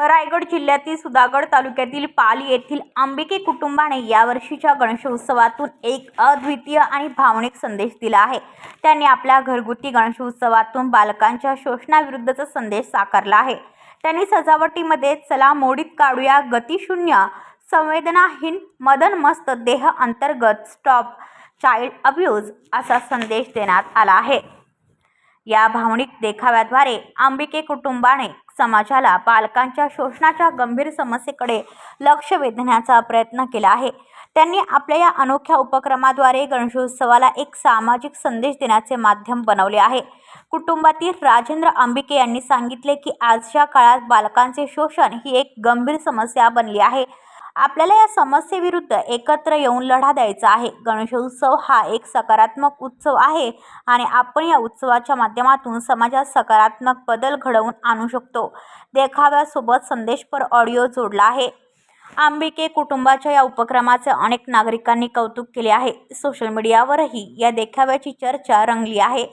रायगड जिल्ह्यातील सुधागड तालुक्यातील पाली येथील आंबिके कुटुंबाने यावर्षीच्या गणेशोत्सवातून एक अद्वितीय आणि भावनिक संदेश दिला आहे. त्यांनी आपल्या घरगुती गणेशोत्सवातून बालकांच्या शोषणाविरुद्धचा संदेश साकारला आहे. त्यांनी सजावटीमध्ये चला मोडीत काढूया गतिशून्य संवेदनाहीन मदन मस्त देह अंतर्गत स्टॉप चाइल्ड अब्यूज असा संदेश देण्यात आला आहे. या भावनिक देखाव्याद्वारे आंबिके कुटुंबाने समाजाला बालकांच्या शोषणाच्या गंभीर समस्येकडे लक्ष वेधण्याचा प्रयत्न केला आहे. त्यांनी आपल्या या अनोख्या उपक्रमाद्वारे गणेशोत्सवाला एक सामाजिक संदेश देण्याचे माध्यम बनवले आहे. कुटुंबातील राजेंद्र आंबिके यांनी सांगितले की आजच्या काळात बालकांचे शोषण ही एक गंभीर समस्या बनली आहे. आपल्याला या समस्येविरुद्ध एकत्र येऊन लढा द्यायचा आहे. गणेशोत्सव हा एक सकारात्मक उत्सव आहे आणि आपण या उत्सवाच्या माध्यमातून समाजात सकारात्मक बदल घडवून आणू शकतो. देखाव्यासोबत संदेशपर ऑडिओ जोडला आहे. आंबिके कुटुंबाच्या या उपक्रमाचे अनेक नागरिकांनी कौतुक केले आहे. सोशल मीडियावरही या देखाव्याची चर्चा रंगली आहे.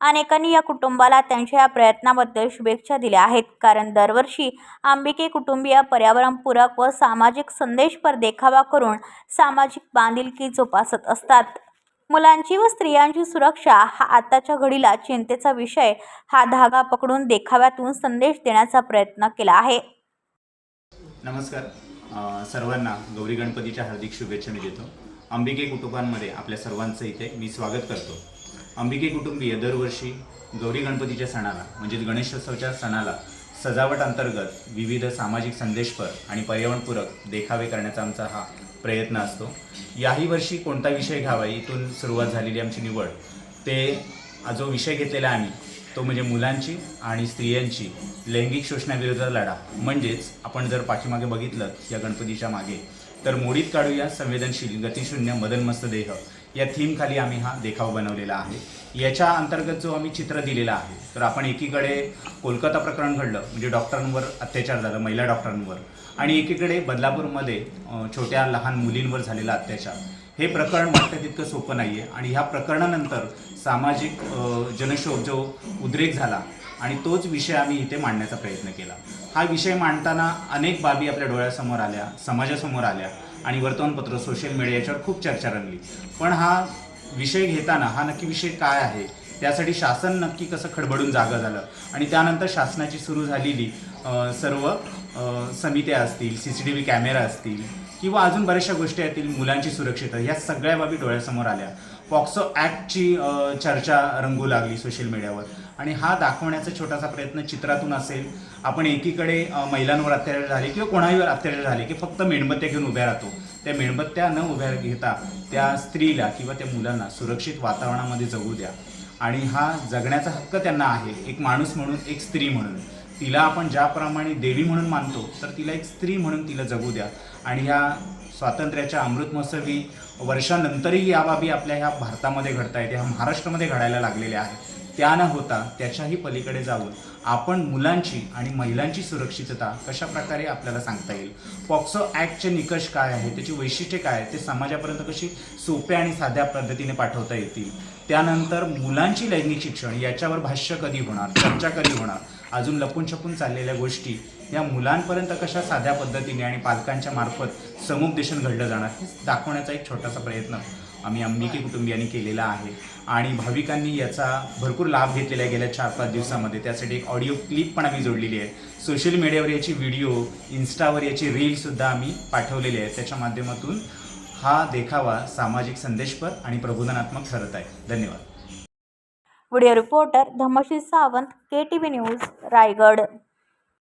अनेकांनी या कुटुंबाला त्यांच्या या प्रयत्नाबद्दल शुभेच्छा दिल्या आहेत. कारण दरवर्षी आंबिके कुटुंबीय पर्यावरणपूरक व सामाजिक संदेशपर देखावा करून सामाजिक बांधिलकी जोपासत असतात. मुलांची व स्त्रियांची सुरक्षा हा आताच्या घडीला चिंतेचा विषय. हा धागा पकडून देखाव्यातून संदेश देण्याचा प्रयत्न केला आहे. नमस्कार. सर्वांना गौरी गणपतीच्या हार्दिक शुभेच्छा मी देतो. अंबिके कुटुंबांमध्ये आपल्या सर्वांचं इथे मी स्वागत करतो. अंबिके कुटुंबीय दरवर्षी गौरी गणपतीच्या सणाला म्हणजेच गणेशोत्सवाच्या सणाला सजावट अंतर्गत विविध सामाजिक संदेशपर आणि पर्यावरणपूरक देखावे करण्याचा आमचा हा प्रयत्न असतो. याही वर्षी कोणता विषय घ्यावा इथून सुरुवात झालेली आमची निवड ते हा जो विषय घेतलेला आम्ही तो म्हणजे मुलांची आणि स्त्रियांची लैंगिक शोषणाविरुद्ध लढा. म्हणजेच आपण जर पाठीमागे बघितलं या गणपतीच्या मागे तर मोडीत काढूया संवेदनशील गतिशून्य मदनमस्त देह. या थीमखाली आम्ही हा देखाव बनवलेला आहे. याच्या अंतर्गत जो आम्ही चित्र दिलेला आहे तर आपण एकीकडे कोलकाता प्रकरण घडलं म्हणजे डॉक्टरांवर अत्याचार झाला महिला डॉक्टरांवर आणि एकीकडे बदलापूरमध्ये छोट्या लहान मुलींवर झालेला अत्याचार. हे प्रकरण वाटतं तितकं सोपं नाही आहे आणि ह्या प्रकरणानंतर सामाजिक अ, जनक्षोभ जो उद्रेक झाला आणि तोच विषय आम्ही इथे मांडण्याचा प्रयत्न केला. हा विषय मांडताना अनेक बाबी आपल्या डोळ्यासमोर आल्या समाजासमोर आल्या आणि वर्तमानपत्र सोशल मीडिया याच्यावर खूप चर्चा रंगली. पण हा विषय घेताना हा नक्की विषय काय आहे? त्यासाठी शासन नक्की कसं खडबडून जागं झालं? आणि त्यानंतर शासनाची सुरू झालेली सर्व समित्या असतील C C T V camera असतील किंवा अजून बऱ्याचशा गोष्टी येतील मुलांची सुरक्षितता ह्या सगळ्या बाबी डोळ्यासमोर आल्या. पॉक्सो ॲक्टची चर्चा रंगू लागली सोशल मीडियावर आणि हा दाखवण्याचा छोटासा प्रयत्न चित्रातून असेल. आपण एकीकडे महिलांवर अत्याचार झाले किंवा कोणाहीवर अत्याचार झाले की फक्त मेणबत्त्या घेऊन उभ्या राहतो. त्या मेणबत्त्या न उभ्या घेता त्या स्त्रीला किंवा त्या मुलांना सुरक्षित वातावरणामध्ये जगू द्या. आणि हा जगण्याचा हक्क त्यांना आहे. एक माणूस म्हणून एक स्त्री म्हणून. तिला आपण ज्याप्रमाणे देवी म्हणून मानतो तर तिला एक स्त्री म्हणून तिला जगू द्या. आणि ह्या स्वातंत्र्याच्या अमृत महोत्सवी वर्षानंतरही या बाबी आपल्या ह्या भारतामध्ये घडता येते ह्या महाराष्ट्रामध्ये घडायला लागलेल्या आहेत. त्या न होता त्याच्याही पलीकडे जाऊन आपण मुलांची आणि महिलांची सुरक्षितता कशा प्रकारे आपल्याला सांगता येईल? पॉक्सो ॲक्टचे निकष काय आहे? त्याची वैशिष्ट्ये काय आहे ते समाजापर्यंत कशी सोप्या आणि साध्या पद्धतीने पाठवता येतील? त्यानंतर मुलांची लैंगिक शिक्षण याच्यावर भाष्य कधी होणार? चर्चा कधी होणार? अजून लपून छपून चाललेल्या गोष्टी या मुलांपर्यंत कशा साध्या पद्धतीने आणि पालकांच्या मार्फत समुपदेशन घडलं जाणार हे दाखवण्याचा एक छोटासा प्रयत्न. आम्ही अंबिके कुटुंबियांनी केलेला आहे. आणि भाविकांनी याचा भरपूर लाभ घेतलेला आहे गेल्या चार पाच दिवसामध्ये. त्यासाठी एक ऑडिओ क्लिप पण आम्ही जोडलेली आहे. सोशल मीडियावर याची व्हिडिओ इन्स्टावर याची रीलसुद्धा आम्ही पाठवलेली आहे. त्याच्या माध्यमातून हा देखावा सामाजिक संदेशपर आणि प्रबोधनात्मक ठरत आहे. धन्यवाद. Video reporter Dhamshil Sawant K T V news Raigad.